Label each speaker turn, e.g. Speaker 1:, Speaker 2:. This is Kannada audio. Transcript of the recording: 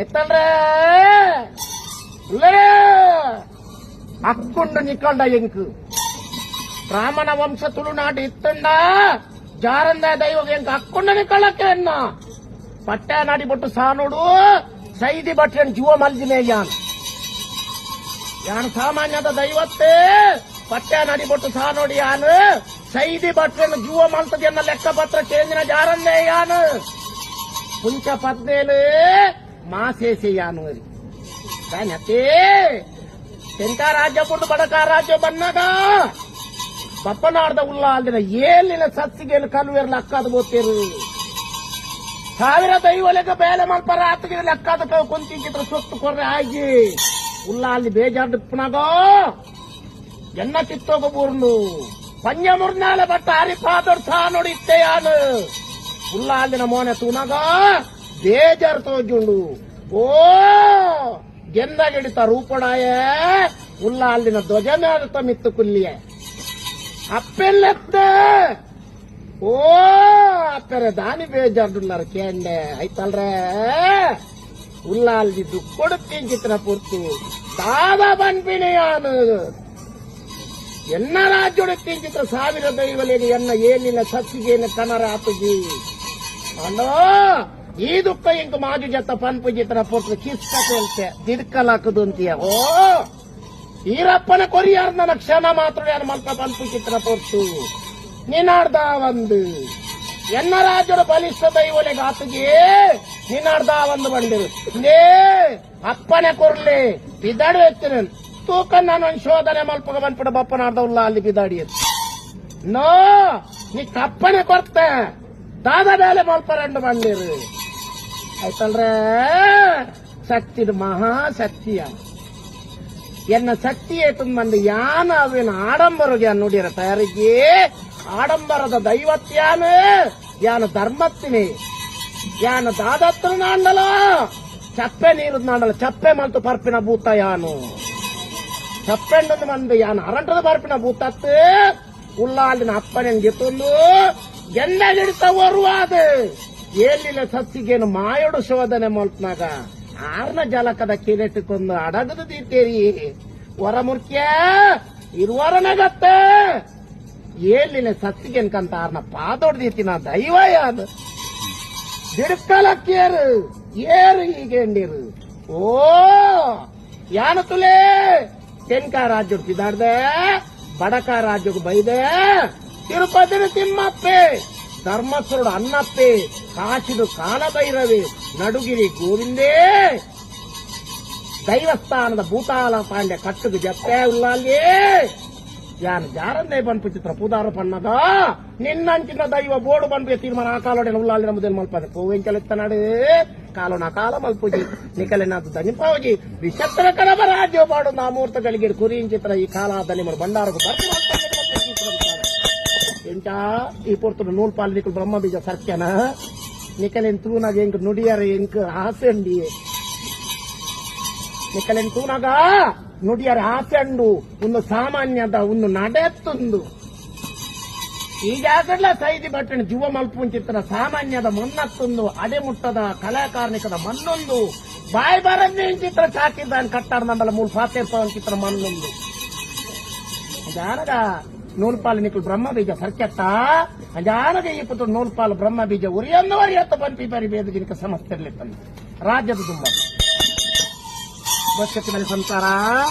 Speaker 1: ఎత్తండ్రే ఉల్లరే అక్కుండు నిక్కండ ఎంకు బ్రాహ్మణ వంశ ತುಳುನಾಡು ಇತ್ತಂಡ ಜಾರಂದ ದೈವ ಎಂಕ ಅಕ್ಕೊಂಡ ನಿಕ್ಕಳಕ್ಕೆ ಎನ್ನ ಪಟ್ಟೆ ನಡಿಬಿಟ್ಟು ಸಾನುಡು ಸೈದಿ ಬಟ್ಟೆ ಜೀವ ಮಲ್ಜಿನೇ ಯಾನ್ ಯಾನ್ ಸಾಮಾನ್ಯದ ದೈವತ್ತೇ ಪಟ್ಟೆ ನಡಿಬಿಟ್ಟು ಸಾನುಡಿ ಯಾನ್ ಸೈದಿ ಭಟ್ರನ್ನು ಜೀವ ಮಂತದನ್ನ ಲೆಕ್ಕಪತ್ರ ಚೇಂಜಿನ ಜಾರನ್ನೇ ಯಾನು? ಪುಂಚ ಪದ್ನೇಲು ಮಾಸೇಸಿ ಯಾನು ತಾನತಿ ರಾಜ್ಯ ಬಿಟ್ಟು ಬಡಕ ರಾಜ್ಯ ಬನ್ನಗ ಪಪ್ಪನಾಡ್ದ ಉಲ್ಲ ಅಲ್ಲಿನ ಏಲಿನ ಸತ್ಸಿಗೆ ಕಲ್ವೇರ್ ಲಕ್ಕದ ಗೊತ್ತಿರು. ಸಾವಿರ ದೈವಲೆಗ ಬೇಲೆ ಮಲ್ಪರ ಆತಗಿರ ಲೆಕ್ಕದ ಕುಂತಿಂಚಿತ್ರ ಸುತ್ತು ಕೊರ್ರೆ ಆಗಿ ಉಲ್ಲ ಅಲ್ಲಿ ಬೇಜಾರ್ ಪುನಗೋ ಎನ್ನ ಕಿತ್ತೋಗ ಬೂರ್ನು ಪಂಜ ಮುರ್ನಾಲ ಬಟ್ಟ ಹರಿಪಾದೊಡ್ ಸಾ ನೋಡಿತ್ತೆ ಯಾನು ಉಲ್ಲ ಅಲ್ಲಿನ ಮೋನೆ ತೂನಗ, ಬೇಜಾರ್ ತೋಜುಂಡು ಓ, ಗೆಂದಗಿಡಿತ ರೂಪಣಾಯ ಉಲ್ಲ ಅಲ್ಲಿನ ಧ್ವಜ ಮೇಲತ ಮಿತ್ತು ಕುಲ್ಲಿಯ. ಅಪ್ಪೆಲ್ಲೆತ್ತ. ಓ, ಅಪ್ಪರೆ, ದಾನಿ ಬೇಜಾರ್ಡುಲ್ಲಾರ ಕೇಂಡೆ, ಆಯ್ತಲ್ರೆ? ಉಲ್ಲ ದುಡ್ಡು ಕೊಡುತ್ತೀನಿ ಚಿತ್ರ ಪೂರ್ತಿ. ದಾದ ಬನ್ಪಿಣಿಯಾನು ಎನ್ನ ರಾಜ್ಯೊಡಕ್ಕೆ ಚಿತ್ರ ಸಾವಿರ ದೈವಲೇನು ಎನ್ನ ಏನಿಲ್ಲ ಸತ್ತಿಗೇನು ತನರ ಆತುಜಿ ಅಣ್ಣೋ, ಈ ದುಃಖ ಇಂಕ ಮಾಜು ಜತ ಪನ್ಪು ಚಿತ್ರ ಪುತ್ರ ಕಿಸ್ಕ ತೋಲ್ತೆ ದಿಡ್ಕಲಾಕದು ಅಂತೀಯ? ಓ, ಈರಪ್ಪನ ಕೊರಿಯಾರ ನನ್ನ ಕ್ಷಣ ಮಾತ್ರ ಏನು ಮಲ್ಕ ಪನ್ಪು ಚಿತ್ರ ನಿನಾಡ್ದ ಒಂದು. ಎನ್ನ ರಾಜ್ಯದ ಬಲಿಷ್ಠ ದೈವಲೆಗೆ ಆತಗೆ? ನಿನಾಡ್ದ ಒಂದು ಬಂದಿರು. ಅಪ್ಪನೆ ಕೊರ್ಲಿ ಬಿದ್ದಾಡು ಎತ್ತಿನ ತೂಕ ನಾನು ಒಂದು ಶೋಧನೆ ಮಲ್ಪಗ ಬಂದ್ಬಿಡ ಬಪ್ಪನಾಡ್ದವಲ್ಲ ಅಲ್ಲಿ ಬಿದ್ದಾಡಿ ಅಂತ ನೋ ನೀ ಕಪ್ಪನೆ ಕೊರ್ತೆ ದಾದ ಮೇಲೆ ಮಲ್ಪ ರೆಂಡು ಬಂದಿರು ಆಯ್ತಲ್ರೇ ಶಕ್ತಿದ ಮಹಾ ಶಕ್ತಿಯ ಎನ್ನ ಶಕ್ತಿ ಏತು ಮಂದಿ ಯಾನ ಅವಿನ ಆಡಂಬರಿಗೆ ನುಡಿರ ತಯಾರಿಗೆ ಆಡಂಬರದ ದೈವತ್ಯಾನ ಯಾನ ಧರ್ಮತ್ತಿನಿ ಯಾನ ದಾದತ್ರ ನಾಂಡಲ ಚಪ್ಪೆ ನೀರು ನಾಂಡಲ ಚಪ್ಪೆ ಮಂತು ಪರ್ಪಿನ ಭೂತ ಯಾನು ಚಪ್ಪೆಂಡದ ಮಂದಿ ಯಾನ ಅರಂಟದ ಬಾರ್ಪಿನ ಭೂತತ್ತು ಉಲ್ಲಾಲಿನ ಅಪ್ಪನ ಗೆತ್ತೊಂದು ಎಂದ ಗಿಡಿತ ಓರ್ವಾದ ಏಲಿಲ್ಲ ಸತ್ತಿಗೇನು ಮಾಯೋಡು ಶೋಧನೆ ಮೊಲ್ತ್ನಾಗ ಆರ್ನ ಜಲಕದ ಕಿರೆಟ್ಟುಕೊಂಡು ಅಡಗದು ದೀತೇರಿ. ಹೊರ ಮುರ್ಕ್ಯ ಇರುವರನಗತ್ತ ಏಲಿನ ಸತ್ತಿಗೆನ್ಕಂತ ಆರ್ನ ಪಾದೊಡ್ದೀತಿನ ದೈವ ಯಾದು. ದಿಡ್ಕಲಕ್ಕೇರು ಏರು ಈಗೇಂಡಿರು ಓ, ಯಾನ ತುಲೆ. ತೆನ್ಕ ರಾಜ್ಯ ಬಿದಾಡ್ದೆ ಬಡಕ ರಾಜ್ಯಕ್ಕೆ ಬೈದೆ ತಿರುಪತಿನ ತಿಮ್ಮಪ್ಪೆ ಧರ್ಮಸ್ಥರುಡು ಅನ್ನಪ್ಪೆ ಕಾಶಿದು ಕಾಲಭೈರವಿ ನಡುಗಿರಿ ಗೋವಿಂದೇ ದೈವಸ್ಥಾನದ ಭೂತಾಲ ಪಾಂಡ್ಯ ಕಟ್ಟುದು ಜಪ್ಪೆ ಉಲ್ಲಾಲಿ ಯಾನ್ ಯಾರನ್ನೇ ಬಂದ್ಬಿಟ್ಟಿತ್ರ ಚಿತ್ರ ಪೂದಾರ ನಿನ್ನಂಚಿನ ದೈವ ಬೋರ್ಡ್ ಬನ್ಪು ತೀರ್ಮಾನ ಆ ಕಾಲೋಡೆ ಉಲ್ಲಾಲಿ ನಮ್ಮದೇನು ಮಲ್ಪದೆ? ಕೋವೆಂಚಲಿತ್ತ ಕಾಲೋ ನಾ ಕಾಲ ಮಲ್ಪುಜಿ. ನಿಕಲೆನಾದು ದನಿಪಾವಜಿ ವಿಶತ್ರ ಕರಬ ರಾಜ್ಯ ಬಾಡು ನಾ ಮೂರ್ತಗಳಿಗೆ ಕುರಿಯಿನ ಚಿತ್ರ ಈ ಕಾಲ ಮರು ಬಂಡಾರକୁ ಎಂಟ ಈ ಪೊರ್ತುಡು ನೂಲ್ ಪಾಲಿಕ ಬ್ರಹ್ಮ ಬೀಜ ಸರ್ಕ್ಯನ. ನಿಕಲೆನ್ ತೂನಾಗ ಎಂಕ್ ನುಡಿಯರ ಎಂಕ್ ಆಸೆ ಉಂಡಿಯೇ ತೂನಗ ನುಡಿಯರ ಆಸೆ ಒಂದು ಸಾಮಾನ್ಯದ ಒಂದು ನಡೆತ್ತುಂದು ಈ ಜಾಗಡ್ಲ ಸೈದಿ ಬಟ್ಟಣ ಜುವ ಮಲ್ಪುಂಚಿತ್ತನ ಸಾಮಾನ್ಯದ ಮನ್ನತ್ತೊಂದು ಅಡೆ ಮುಟ್ಟದ ಕಲಾಕಾರ್ಣಿಕದ ಮಣ್ಣೊಂದು. ಬಾಯ್ ಬರನ್ನೇ ಚಿತ್ರ ಚಾಕಿದ್ದಾನ್ ಕಟ್ಟಾಡ ನಂಬಲ ಮೂಲ ಫಾತೇರ್ಪವನ್ ಚಿತ್ರ ಮಣ್ಣೊಂದು. ಜಾನಗ ನೂಲ್ಪಾಲು ನಿಕ್ಕಲು ಬ್ರಹ್ಮ ಬೀಜ ಸರ್ಕೆಟ್ಟ ಜಾನಗ ಈ ಪುತ್ರ ಬ್ರಹ್ಮ ಬೀಜ ಉರಿಯೊಂದು ಎತ್ತ ಬಂತಿ ಬರಿ ಬೇದ ಗಿನಕ ಸಮಸ್ಯೆ ಇರ್ಲಿತ್ತಂದು ರಾಜ್ಯದ ತುಂಬ buat kecuali sementara